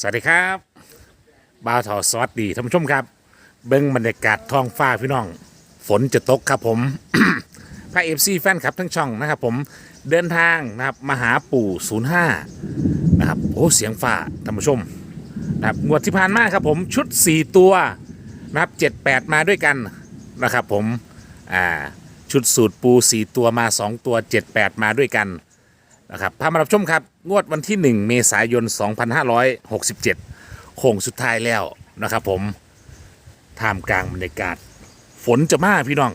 สวัสดีครับบ่าวทอสวัสดีท่านผู้ชมครับ เบิ้งบรรยากาศท้องฟ้าพี่น้อง ฝนจะตกครับผมพระเอฟซีแฟนคลับทั้งช่องนะครับผมเดินทางนะครับมาหาปู่05นะครับโอ้เสียงฟ้าท่านผู้ชมนะครับงวดที่ผ่านมาครับผมชุด 4 ตัวนะครับ78มาด้วยกันนะครับผมอ่าชุดสูตรปู 4 ตัวมา 2 ตัว 78 มาด้วยกันนะครับพามารับชมครับ งวดวันที่ 1 เมษายน 2567โค้งสุดท้ายแล้วนะครับ ผมท่ามกลางบรรยากาศ ฝนจะมาพี่น้อง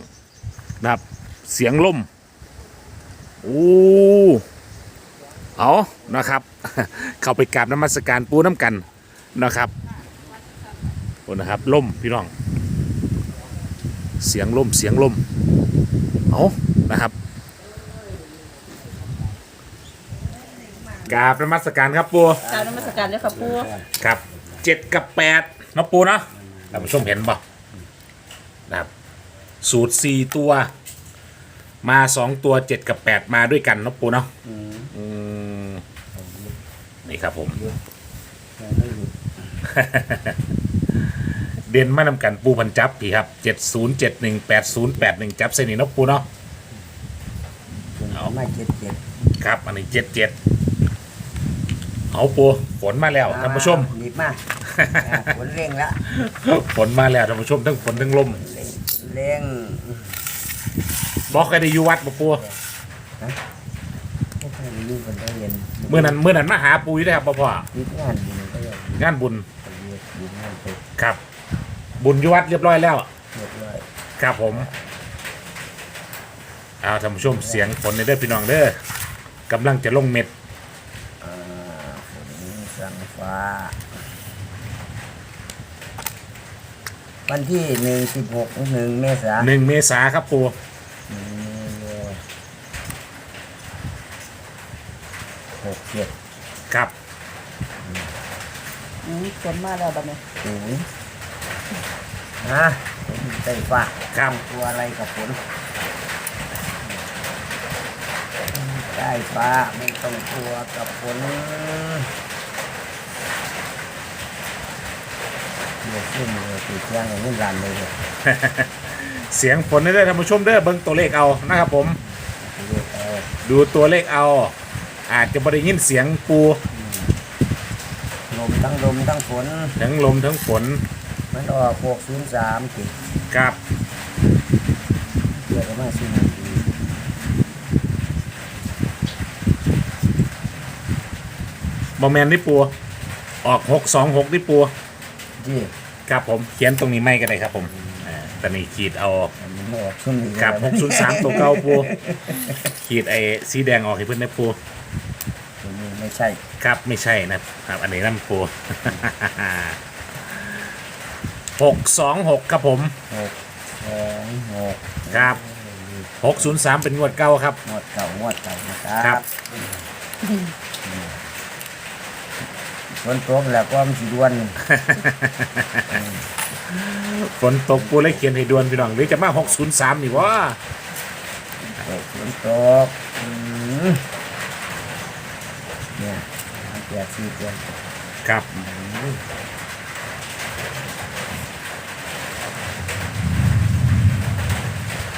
นะครับ เสียงลมโอ้เอานะครับ เข้าไปกราบน้ำมัสการปูน้ำกันนะครับโอ้นะครับล่มพี่น้อง เสียงล่มเสียงล่มเอานะครับ กราบนมัสการครับปูกรารนมัสการด้วยค่ะปูครับเจ็ดกับแปดเนาะปูเนาะท่านผู้ชมเห็นบ่นะครับสูตรสี่ตัว มาสองตัวเจ็ดกับแปดมาด้วยกันเนาะปูเนาะอืมนี่ครับผม เด่นมานำกันปูพันจับพี่ครับเจ็ดศูนย์เจ็ดหนึ่งแปดศูนย์แปดหนึ่งจับเส้นนี้เนาะปูเนาะเอามาเจ็ดเจ็ดครับ อันนี้เจ็ดเจ็ด เอาปูฝนมาแล้วท่านผู้ชม รีบมาอ่าฝนเร่งละฝนมาแล้วท่านผู้ชมทั้งฝนทั้งลมเร่งบอกใครได้อยู่วัดบ่ปูไม่ค่อยได้อยู่คนได้เรียนเมื่อนั้นเมื่อนั้นมาหาปูอยู่ได้อครับพ่อพ่อรีบงานบุญก็ยังงานบุญเรียนรีบงานไปครับ บุญอยู่วัดเรียบร้อยแล้ว เรียบร้อยครับผมเอาท่านผู้ชมเสียงฝนในเด้อพี่น้องเด้อกำลังจะลงเม็ด อ่าฝนสั่งฟ้า วันที่หนึ่งสิบหกหนึ่งเมษาหนึ่งเมษาครับปูหนึ่งเมษาหกเจ็ดครับอืมฝนมาแล้วบัดนี้ศูนย์ฮะไต้ฟ้าครับตัวอะไรกับฝนใต้ฟ้าไม่ต้องกลัวกับฝน เดี๋ยวขึ้นเลยติดยังอย่างนี้รันเลยเนี่ยเสียงฝนในเด้อท่านผู้ชมเด้อเบิ่งตัวเลขเอานะครับผมเรียกเอาดูตัวเลขเอา อาจจะไม่ได้ยินเสียงปูลมทั้งลมทั้งฝนทั้งลมทั้งฝนมันออกหกศูนย์สามติดครับเดี๋ยวก็มาสิ้นปีบอแมนนี่ปูออกหกสองหกนี่ปูที่ ครับผมเขียนตรงนี้ไม่ก็ได้ครับผมอ่าตอนนี้ขีดเอามันไม่ออกช่วงนี้กับ603ตัวเก่าปูขีดไอ้สีแดงออกให้เพื่อนได้ปูตัวนี้ไม่ใช่ครับไม่ใช่นะครับ อันนี้นั่นปู หกสองหกครับผมหกสองหกครับหกศูนย์สามเป็นงวดเก้าครับ งวดเก่างวดเก่านะคครัรับ บ ฝนตกแล้วก็มันสีดวนฝนตกปูเลยเขียนให้ด่วนพี่น้องหรือจะมาหกศูนย์สามนี่วะฝนตกอืมเนี่ยแปดสี่เดือนครับ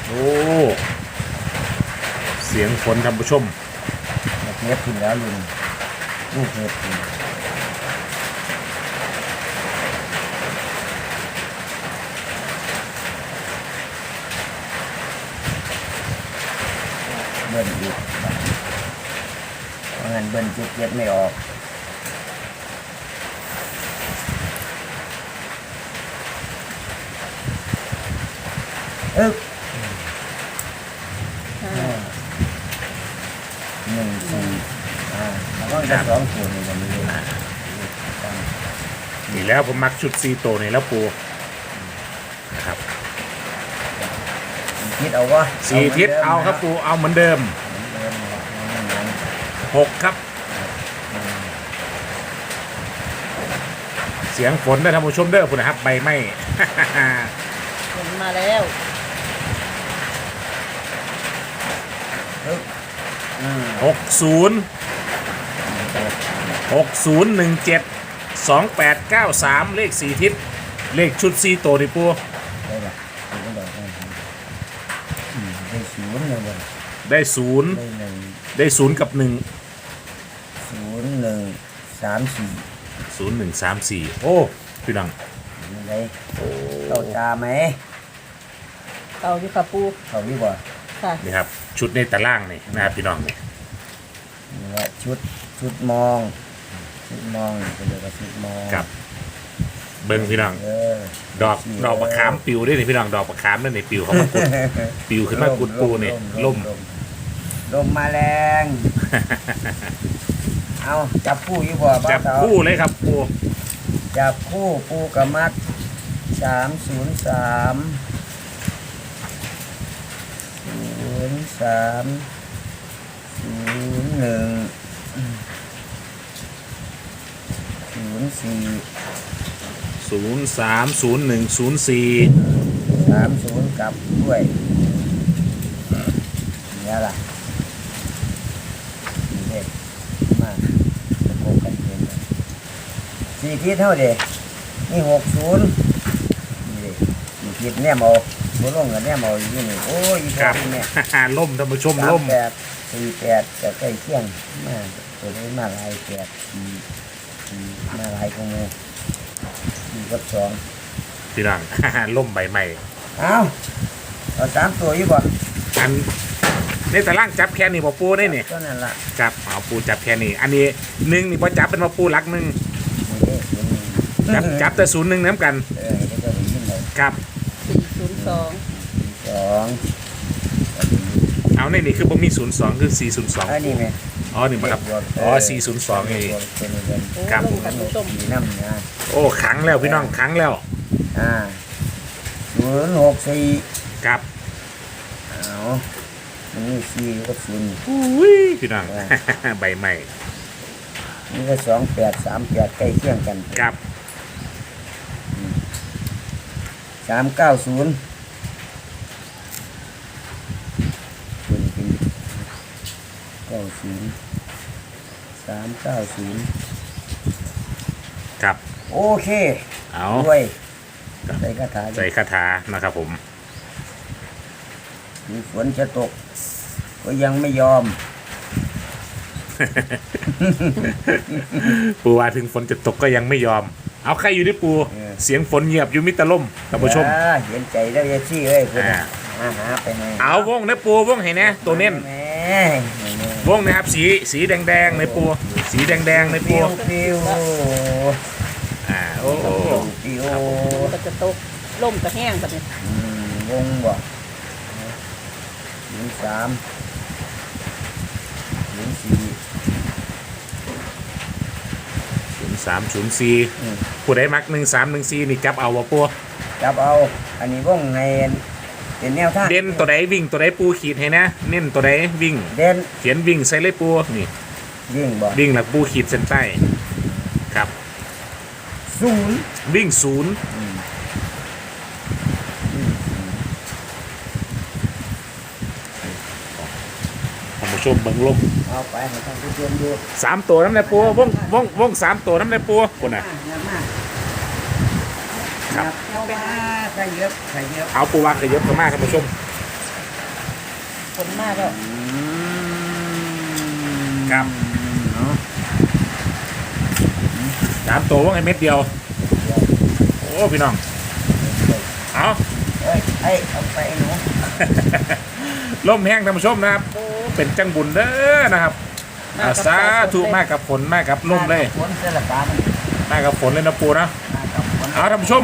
โอ้เสียงฝนท่านผู้ชมเทปขึ้นแล้วลุงลูกเทปขึ้นเบิ้ลอีก เพราะงั้นเบิ้ลเจ็ดเจ็ดไม่ออกเอ๊ะหนึ่งสี่อ่าแล้วก็จะสองส่วนนี้กันนี้นี่แล้วผมมักชุดซีโตวนี่แล้วปูนะครับ คิดเอาว่า สี่ทิศเอาครับปูเอาเหมือนเดิม หกครับ เสียงฝนได้ท่านผู้ชมเด้อคุณนะครับใบไม้ ฝนมาแล้วหกศูนย์หกศูนย์หนึ่งเจ็ดสองแปดเก้าสามเลขสี่ทิศเลขชุดสี่ตัวนี่ปูได้ละได้ดอกได้อืมได้ศูนย์เลยบ่ได้ศูนย์ได้หนึ่งได้ศูนย์กับหนึ่งศูนย์หนึ่ง สามสี่ศูนย์หนึ่งสามสี่โอ้พี่น้องอะไรเข้าตาไหมเอาอยู่ค่ะปูเข้าดีบ่ค่ะ นี่ครับ ชุดในตารางนี่นะครับพี่น้องนี่นี่แหละชุดชุดมองชุดมองเป็นเรียกว่าชุดมองกับ เบิ้งพี่น้อง เออ ดอกดอกมะขามปิวด้วยนี่พี่น้องดอกมะขามนั่นนี่ปิวเขามากุดปิวขึ้นมากุดปูนี่ล่ม ลมมาแรง เอาจับคู่อยู่บ่าวจับเต๋าคู่เลยครับปูจับคู่ปูกับมัดสามศูนย์สามศูนย์สามศูนย์หนึ่งศูนย์สี่ศูนย์สามศูนย์หนึ่งศูนย์สี่สามศูนย์กลับด้วยเนี่ยล่ะนี่เด็กมาจะโกงกันเป็น สี่ทิศเท่าเด็กนี่หกศูนย์นี่เด็กสี่ทิศเนี่ยเมาบัวลงกับเนี่ยเมาอยู่นี่โอ้ยอีกครับเนี่ยล่มท่านผู้ชมสามล่ม แปดสี่แปดแต่ใกล้เที่ยงมาตัวนี้มาหลายแปดสี่สี่มาหลายของมูสี่กับสอง พี่น้อง ล่มใบใหม่ เอาเอาสามตัวอยู่บ่อันในตารางจับแค่นี้บ่ปูได้นี่ก็นั่นล่ะ ครับเอาปูจับแค่นี้ อันนี้หนึ่งนี่พอจับเป็นมาปูหลักหนึ่งนี่เด้เห็นนี่ จับจับแต่ศูนย์หนึ่งน้ำกัน เออเดี๋ยวจะไปยินเลยครับ สี่ศูนย์สองสองเอาในนี่คือบ่มีศูนย์สองคือสี่ศูนย์สองอันนี้ไหมอ๋อนี่บ่ครับ อ๋อสี่ศูนย์สองนี่เป็นเดือนโอ้ครับ ลงค่ะท่านผู้ชมสีน้ำนะ โอ้ขังแล้วพี่น้องขังแล้วอ่าศูนย์หกสี่ครับเอามันนี่สี่ก็ศูนย์อุ้ยพี่น้อง ใบใหม่นี่ก็สองแปดสามแปดใกล้เคียงกันครับ สามเก้าศูนย์เป็นเป็นเก้าศูนย์สามเก้าศูนย์ครับโอเคเอาด้วยครับใส่คาถาใส่คาถานะครับผมถึงฝนจะตก ก็ยังไม่ยอมปูว่าถึงฝนจะตกก็ยังไม่ยอม เอาใครอยู่ที่ปู เออ เสียงฝนเงียบอยู่มิตรล่มท่านผู้ชม อ่าเห็นใจแล้วยายซี่เอ้ยคุณอ่าหาหาไปให้เอาวงนะปูวงให้นะตัวเน้นแหม่วงนะครับสีสีแดงๆในปู สีแดงๆในปิปูวปิวอ่าโอ้โอ้ปิวก็จะตกล่มกระแห้งแบบนี้อืมวงบ่หนึ่งสามหนึ่งสี่ ศูนย์ สามศูนย์สี่อืม ผู้ใดมักหนึ่งสามหนึ่งสี่นี่จับเอาวะปูจับเอา อันนี้วงในเป็นแนวทางเด่นตัวใดวิ่งตัวใดปูขีดให้นะเน้นตัวใดวิ่ง เด่นเขียนวิ่งใส่เลยปูนี่ยิ่งบ่วิ่งหลักปูขีดเส้นใต้ครับ ศูนย์วิ่งศูนย์อืม ท่านผู้ ชมเบิ่งลมเอาไปให้ท่านผู้ชมดูสามตัวน้ำในปูวงวงวงสามตัวน้ำในปูคนน่ะน้ำมากครับ เอาไปหาใครเยอะใครเยอะเอาปูวางขยับเข้ามาท่านผู้ชมฝนมากแล้วอืมครับเนาะสามตัววงให้เม็ดเดียว โอ้พี่น้องเอาเอ้ยเอ้ยเอาไปไอ้หนูลมแห้งท่านผู้ชมนะครับ โอ้ เป็นจังบุญเด้อนะครับอ่าสาธุมากกับฝนมากกับลมเลยฝนเสลับกันมากกับฝนเลยนะปูนะมากับฝนเอาท่านผู้ชม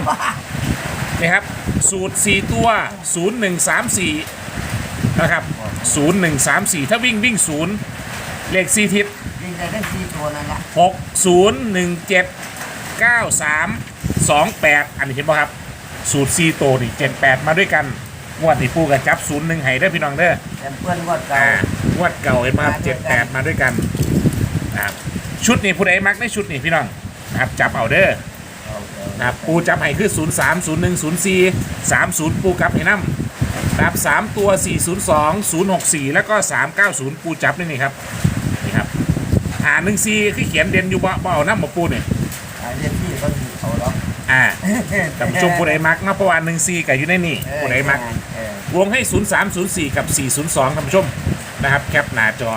นี่ครับ สูตร 4 ตัว 0134 นะครับ 0134 ถ้าวิ่งวิ่ง 0 เลข 4 ทิศ ยิงได้ทั้งสี่ตัวนั่นแหละ6017 93 28 อันนี้เห็นป่ะครับ สูตร 4 ตัวนี่ 78 มาด้วยกัน งวดนี่ปูกับจับ01ให้ได้อพี่น้องเด้อแต่เพื่อนวัดเก่าอ่างวดเก่าเห็นป่ะครับ78มาด้วยกันนะครับชุดนี้ผู้ใดมักในชุดนี้พี่น้องนะครับจับเอาเด้อ เอาเอานะครับปูจับให้คือ 0 3 0 1 0 4 3 0 ปูกลับให้น้ำนะครับ3ตัว 402 064 แล้วก็ 390 ปูจับนี่นี่ครับ นี่ครับหาหนึ่งซีคือเขียนเด่นอยู่บ่บ่เอาน้ำมาปูเนี่ยอันนี้ อ่าท่านผู้ชมผู้ใดมักนะเพราะว่าหนึ่งซีกับอยู่ในนี่ผู้ใดมัก เออวงให้ 0304 กับ 402ท่านผู้ชมนะครับ แคปหน้าจอ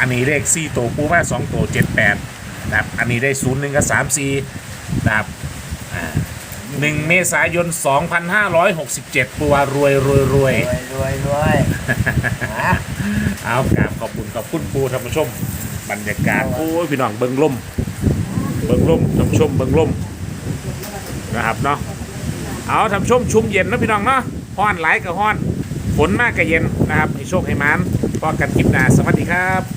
อันนี้เลข4ตัวปูว่า2ตัว78นะครับ อันนี้ได้ 01 กับ 34นะครับอ่า1เมษายน 2567 ปูว่ารวยรวยรวย รวยรวยรวยฮะเอากราบขอบคุณขอบคุณปูท่านผู้ชม บรรยากาศโอ้ยพี่น้องเบิ้งลมเบิ้งลมท่านผู้ชมเบิ้งลม นะครับเนาะเอาท่านผู้ชมชุ่มเย็นนะพี่น้องเนาะห้อนหลายกับห้อนฝนมากกับเย็นนะครับให้โชคให้มันพอกันคลิปหน้าสวัสดีครับ